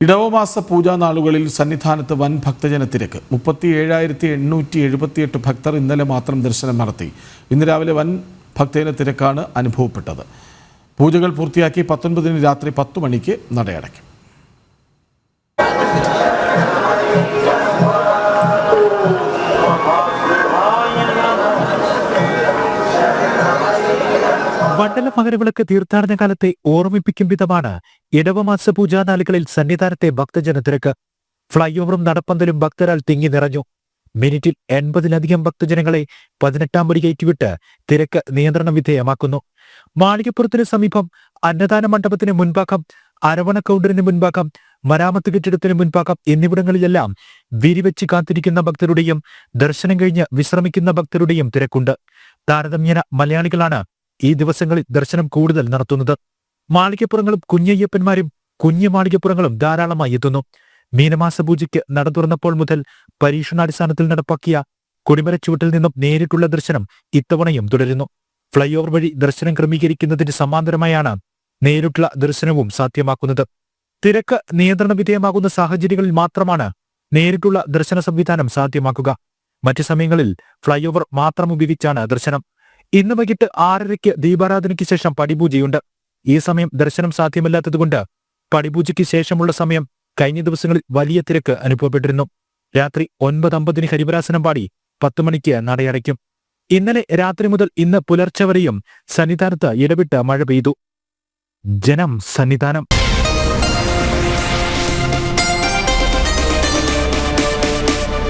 ഇടവമാസ പൂജാ നാളുകളിൽ സന്നിധാനത്ത് വൻ ഭക്തജനത്തിരക്ക്. മുപ്പത്തി ഏഴായിരത്തി എണ്ണൂറ്റി എഴുപത്തിയെട്ട് ഭക്തർ ഇന്നലെ മാത്രം ദർശനം നടത്തി. ഇന്ന് രാവിലെ വൻ ഭക്തജന തിരക്കാണ് അനുഭവപ്പെട്ടത്. പൂജകൾ പൂർത്തിയാക്കി പത്തൊൻപതിന് രാത്രി പത്ത് മണിക്ക് നടയടയ്ക്കും. മണ്ഡല മകരവിളക്ക് തീർത്ഥാടന കാലത്തെ ഓർമ്മിപ്പിക്കും വിധമാണ് ഇടവമാസ പൂജാ നാളുകളിൽ സന്നിധാനത്തെ ഭക്തജന തിരക്ക് ഫ്ലൈ ഓവറും നടപ്പന്തലും ഭക്തരാൽ തിങ്ങി നിറഞ്ഞു. മിനിറ്റിൽ എൺപതിലധികം ഭക്തജനങ്ങളെ പതിനെട്ടാം പടി കയറ്റിവിട്ട് തിരക്ക് നിയന്ത്രണ വിധേയമാക്കുന്നു. മാളികപ്പുറത്തിന് സമീപം അന്നദാന മണ്ഡപത്തിന് മുൻഭാഗം അരവണ കൗണ്ടറിന് മുൻഭാഗം മരാമത്ത് കെട്ടിടത്തിന് മുൻഭാഗം എന്നിവിടങ്ങളിലെല്ലാം വിരിവെച്ച് കാത്തിരിക്കുന്ന ഭക്തരുടെയും ദർശനം കഴിഞ്ഞ് വിശ്രമിക്കുന്ന ഭക്തരുടെയും തിരക്കുണ്ട്. താരതമ്യേന മലയാളികളാണ് ഈ ദിവസങ്ങളിൽ ദർശനം കൂടുതൽ നടത്തുന്നത് മാളികപ്പുറങ്ങളും കുഞ്ഞയ്യപ്പന്മാരും കുഞ്ഞു മാളികപ്പുറങ്ങളും ധാരാളമായി എത്തുന്നു. മീനമാസ പൂജയ്ക്ക് നട തുറന്നപ്പോൾ മുതൽ പരീക്ഷണാടിസ്ഥാനത്തിൽ നടപ്പാക്കിയ കൊടിമരച്ചുവട്ടിൽ നിന്നും നേരിട്ടുള്ള ദർശനം ഇത്തവണയും തുടരുന്നു. ഫ്ലൈ ഓവർ വഴി ദർശനം ക്രമീകരിക്കുന്നതിന് സമാന്തരമായാണ് നേരിട്ടുള്ള ദർശനവും സാധ്യമാക്കുന്നത്. തിരക്ക് നിയന്ത്രണ വിധേയമാകുന്ന സാഹചര്യങ്ങളിൽ മാത്രമാണ് നേരിട്ടുള്ള ദർശന സംവിധാനം സാധ്യമാക്കുക. മറ്റ് സമയങ്ങളിൽ ഫ്ലൈ ഓവർ മാത്രം ഉപയോഗിച്ചാണ് ദർശനം. ഇന്ന് വൈകിട്ട് ആറരയ്ക്ക് ദീപാരാധനയ്ക്ക് ശേഷം പടിപൂജയുണ്ട്. ഈ സമയം ദർശനം സാധ്യമല്ലാത്തതുകൊണ്ട് പടിപൂജയ്ക്ക് ശേഷമുള്ള സമയം കഴിഞ്ഞ ദിവസങ്ങളിൽ വലിയ തിരക്ക് അനുഭവപ്പെട്ടിരുന്നു. രാത്രി ഒൻപത് അമ്പതിന് ഹരിവരാസനം പാടി പത്തു മണിക്ക് നടയടയ്ക്കും. ഇന്നലെ രാത്രി മുതൽ ഇന്ന് പുലർച്ചെ വരെയും സന്നിധാനത്ത് ഇടവിട്ട് മഴ പെയ്തു. ജനം സന്നിധാനം.